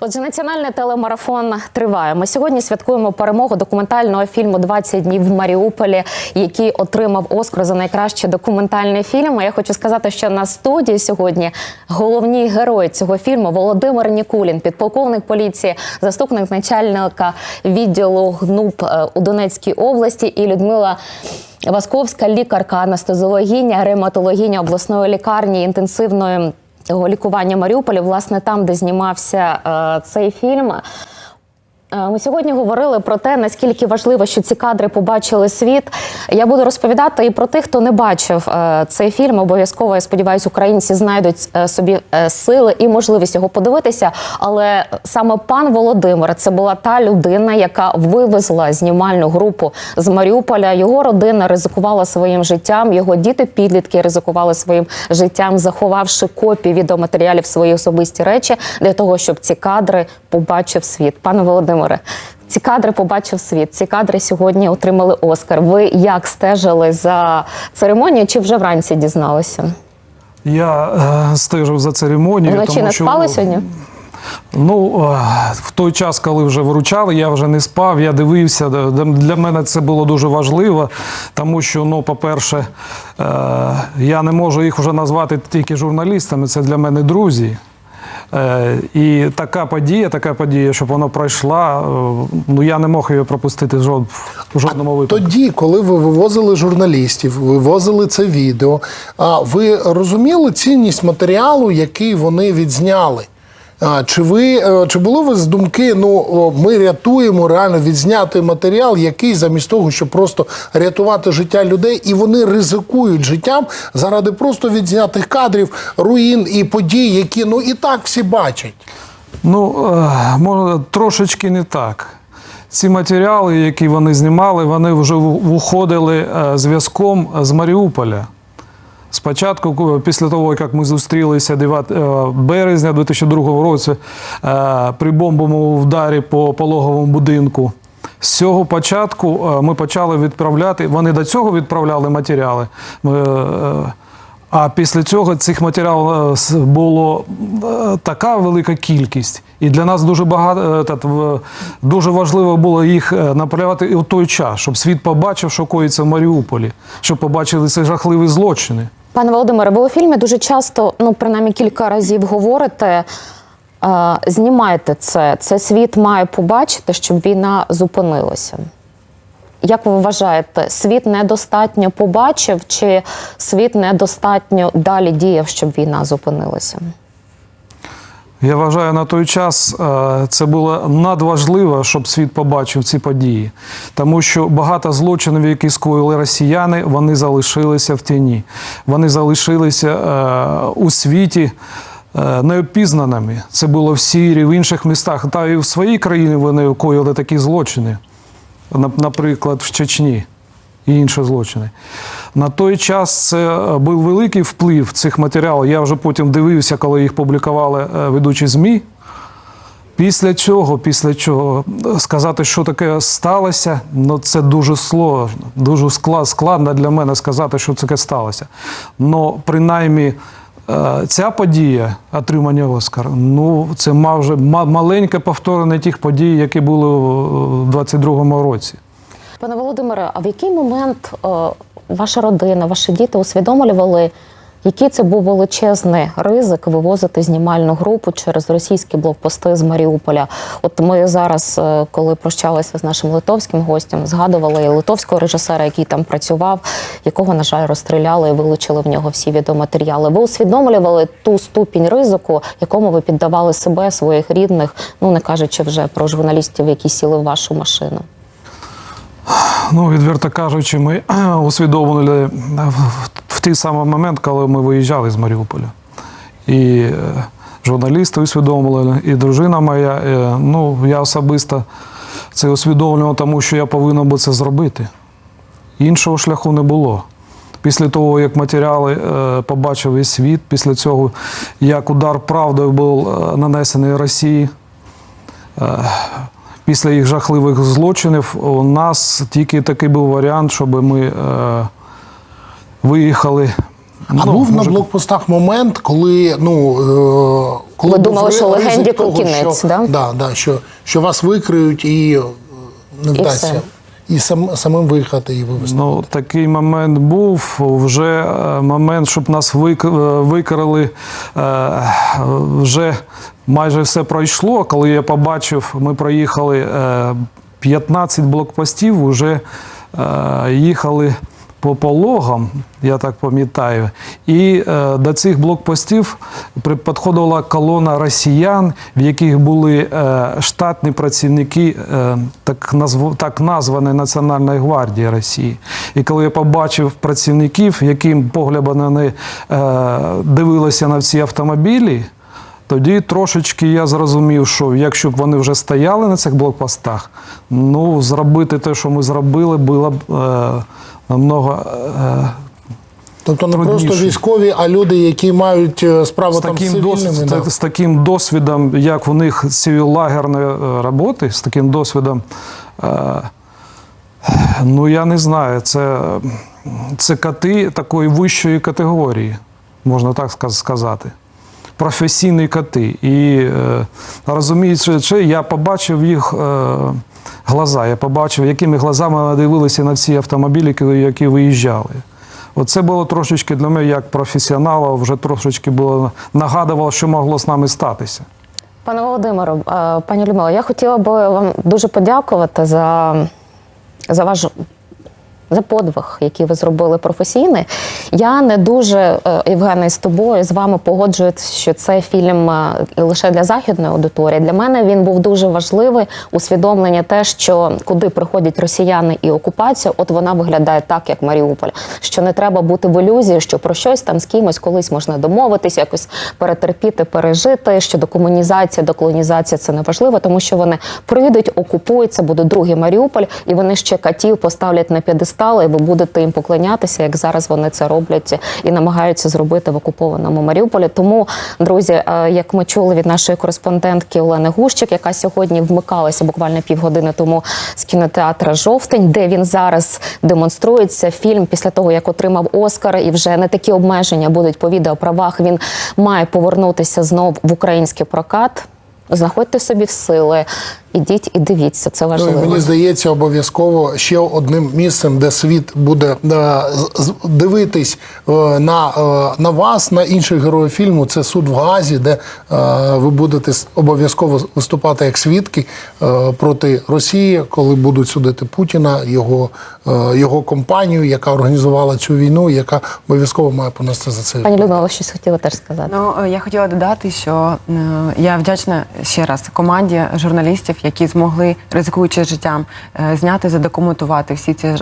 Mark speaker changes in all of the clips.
Speaker 1: Отже, національний телемарафон триває. Ми сьогодні святкуємо перемогу документального фільму «20 днів в Маріуполі, який отримав Оскар за найкращий документальний фільм. Я хочу сказати, що на студії сьогодні головні герої цього фільму Володимир Нікулін, підполковник поліції, заступник начальника відділу ГНУП е, у Донецькій області, і Людмила. Васковська лікарка, анестезіологиня, ревматологиня обласної лікарні інтенсивної лікування Маріуполя, власне, там, де знімався е, цей фільм. Е, Ми сьогодні говорили про те, наскільки важливо, що ці кадри побачили світ. Я буду розповідати і про тих, хто не бачив е, цей фільм. Обов'язково я сподіваюся, українці знайдуть е, собі сили і можливість його подивитися. Але саме пан Володимир це була та людина, яка вивезла знімальну групу з Маріуполя. Його родина ризикувала своїм життям. Його діти підлітки ризикували своїм життям, заховавши копії відеоматеріалів свої особисті речі для того, щоб ці кадри побачив світ. Пане Володимире, ці кадри побачив світ. Ці кадри сьогодні отримали Оскар. Ви як стежили за церемонією чи вже вранці дізналися?
Speaker 2: Я е, стежив за церемонією.
Speaker 1: Вночі
Speaker 2: тому
Speaker 1: не
Speaker 2: що,
Speaker 1: спали сьогодні?
Speaker 2: Ну, е, в той час, коли вже вручали, я вже не спав, я дивився. Для- Для мене це було дуже важливо, тому що, ну, по-перше, е, я не можу їх вже назвати тільки журналістами, це для мене друзі. Е, І така подія, така подія, щоб вона пройшла, е, ну я не мог її пропустити в жод- жодному випадку.
Speaker 3: Тоді, коли ви вивозили журналістів, вивозили це відео, а ви розуміли цінність матеріалу, який вони відзняли? А, Чи ви е, чи були у вас думки? Ну ми рятуємо реально відзняти матеріал, який замість того, щоб просто рятувати життя людей, і вони ризикують життям заради просто відзнятих кадрів, руїн і подій, які ну і так всі бачать.
Speaker 2: Ну, е, може, трошечки не так. Ці матеріали, які вони знімали, вони вже уходили е, зв'язком з Маріуполя. Спочатку, ку- після того, як ми зустрілися 9 е, березня 2002 року е, при бомбовому вдарі по пологовому будинку. З цього початку е, ми почали відправляти. Вони до цього відправляли матеріали. А після цього цих матеріалів було така велика кількість, і для нас дуже багато дуже важливо було їх направляти у той час, щоб світ побачив, що коїться в Маріуполі, щоб побачили ці жахливі злочини.
Speaker 1: Пане Володимире, ви у фільмі дуже часто, ну принаймні кілька разів говорите. е, Знімайте це. Це світ має побачити, щоб війна зупинилася. Як ви вважаєте, світ недостатньо побачив, чи світ недостатньо далі діяв, щоб війна зупинилася?
Speaker 2: Я вважаю, на той час е, це було надважливо, щоб світ побачив ці події, тому що багато злочинів, які скоїли росіяни, вони залишилися в тіні. Вони залишилися е, у світі. е, Неопізнаними. Це було в Сірії, в інших містах. Та і в своїй країні вони коїли такі злочини, наприклад, в Чечні і інші злочини. На той час це е, був великий вплив цих матеріалів. Я вже потім дивився, коли їх публікували е, ведучі ЗМІ. Після цього, після чого е, сказати, що таке сталося, ну це дуже сложно, дуже складно для мене сказати, що таке сталося. Ну, принаймні, ця подія отримання Оскара, ну це мав вже маленьке повторення тих подій, які були у 22-му році.
Speaker 1: Пане Володимире, а в який момент ваша родина, ваші діти усвідомлювали, який це був величезний ризик вивозити знімальну групу через російські блокпости з Маріуполя? От ми зараз, е, коли прощалися з нашим литовським гостем, згадували і литовського режисера, який там працював, якого, на жаль, розстріляли і вилучили в нього всі відеоматеріали. Ви усвідомлювали ту ступінь ризику, якому ви піддавали себе, своїх рідних, ну не кажучи вже про журналістів, які сіли в вашу машину.
Speaker 2: Ну, відверто кажучи, ми усвідомили в, в той самий момент, коли ми виїжджали з Маріуполя. І е, журналісти усвідомили, і дружина моя. е, ну, я особисто це усвідомлював, тому що я повинен був це зробити. Іншого шляху не було. Після того, як матеріали е, побачив весь світ, після цього, як удар правдою був е, нанесений Росії, після їх жахливих злочинів у нас тільки такий був варіант, щоб ми е, виїхали
Speaker 3: А
Speaker 2: Ну,
Speaker 3: був на блокпостах момент, коли ну е, коли
Speaker 1: Ви думали, що легенді
Speaker 3: того,
Speaker 1: кінець,
Speaker 3: що,
Speaker 1: да?
Speaker 3: Да, да, що, що вас викриють і е, не
Speaker 1: І
Speaker 3: вдасться.
Speaker 1: все.
Speaker 3: І сам, самим виїхати і вивезти.
Speaker 2: Ну, такий момент був. Вже е, момент, щоб нас вик- е, викрили, е, вже майже все пройшло. Коли я побачив, ми проїхали е, 15 блокпостів, вже е, їхали по пологам, я так пам'ятаю. І е, до цих блокпостів підходила колона росіян, в яких були е, штатні працівники е, так, так названої Національної гвардії Росії. І коли я побачив працівників, яким поглядом вони е, дивилися на ці автомобілі, тоді трошечки я зрозумів, що якщо б вони вже стояли на цих блокпостах, ну зробити те, що ми зробили, було б е, намного е,
Speaker 3: Тобто не
Speaker 2: трудніше.
Speaker 3: просто військові, а люди, які мають е, справу
Speaker 2: з
Speaker 3: там з
Speaker 2: таким,
Speaker 3: цивільними.
Speaker 2: досвід,
Speaker 3: да.
Speaker 2: з таким досвідом, як у них цивіллагерної е, роботи, з таким досвідом, е, ну я не знаю, це, це коти такої вищої категорії, можна так сказати. Професійні коти. І е, розуміючи, я побачив їх е, глаза, я побачив, якими глазами вони дивилися на ці автомобілі, які- виїжджали. Оце було трошечки для мене, як професіонала, вже трошечки було нагадувало, що могло з нами статися.
Speaker 1: Пане Володимиро, е, пані Людмила, я хотіла би вам дуже подякувати за, за ваш. За подвиг, який ви зробили професійний. Я не дуже е, Євгене, з тобою з вами погоджуюсь, що це фільм е, лише для західної аудиторії. Для мене він був дуже важливий усвідомлення те, що куди приходять росіяни і окупація, от вона виглядає так, як Маріуполь. Що не треба бути в ілюзії, що про щось там з кимось колись можна домовитись, якось перетерпіти, пережити. Що декомунізація, деколонізація це не важливо, тому що вони прийдуть, окупуються, буде другий Маріуполь, і вони ще катів поставлять на п'єдестал, і ви будете їм поклонятися, як зараз вони це роблять і намагаються зробити в окупованому Маріуполі. Тому, друзі, е, як ми чули від нашої кореспондентки Олени Гущик, яка сьогодні вмикалася буквально півгодини тому з кінотеатра Жовтень, де він зараз демонструється. Фільм після того, як отримав Оскар, і вже не такі обмеження будуть по відеоправах. Він має повернутися знов в український прокат. Знаходьте собі в сили, ідіть і дивіться. Це
Speaker 3: Ну, і мені здається, обов'язково ще одним місцем, де світ буде е, дивитись е, на, е, на вас, на інших героїв фільму. Це суд в Газі, де е, ви будете обов'язково виступати як свідки е, проти Росії, коли будуть судити Путіна, його, е, його компанію, яка організувала цю війну, яка обов'язково має понести за це.
Speaker 1: Пані Людмила, ви щось хотіла теж сказати.
Speaker 4: Ну я хотіла додати, що е, я вдячна ще раз команді журналістів, які змогли, ризикуючи життям, е, зняти, задокументувати всі ці е,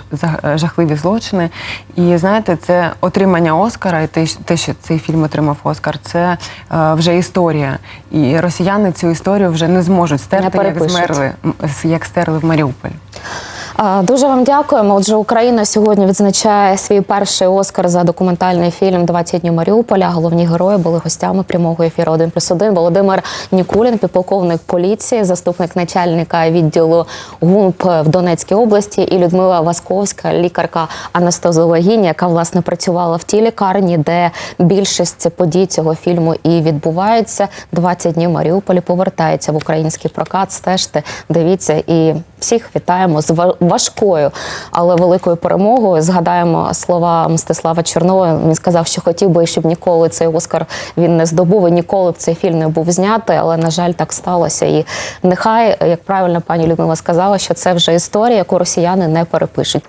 Speaker 4: жахливі злочини. І знаєте, це отримання Оскара, і те, що- те, що цей фільм отримав Оскар, це е, вже історія. І росіяни цю історію вже не зможуть стерти, як змерли, як стерли в Маріуполь.
Speaker 1: Дуже вам дякуємо. Отже, Україна сьогодні відзначає свій перший Оскар за документальний фільм «20 днів Маріуполя. Головні герої були гостями прямого ефіру 1 плюс 1. Володимир Нікулін, підполковник поліції, заступник начальника відділу ГУНП в Донецькій області, і Людмила Васковська, лікарка анестезіологиня, яка власне працювала в тій лікарні, де більшість подій цього фільму і відбувається. «20 днів Маріуполі повертається в український прокат. Стежте, дивіться і всіх вітаємо з важкою, але великою перемогою. Згадаємо слова Мстислава Чорнова. Він сказав, що хотів би, щоб ніколи цей Оскар він не здобув і ніколи б цей фільм не був знятий. Але на жаль, так сталося. І нехай, як правильно пані Людмила сказала, що це вже історія, яку росіяни не перепишуть.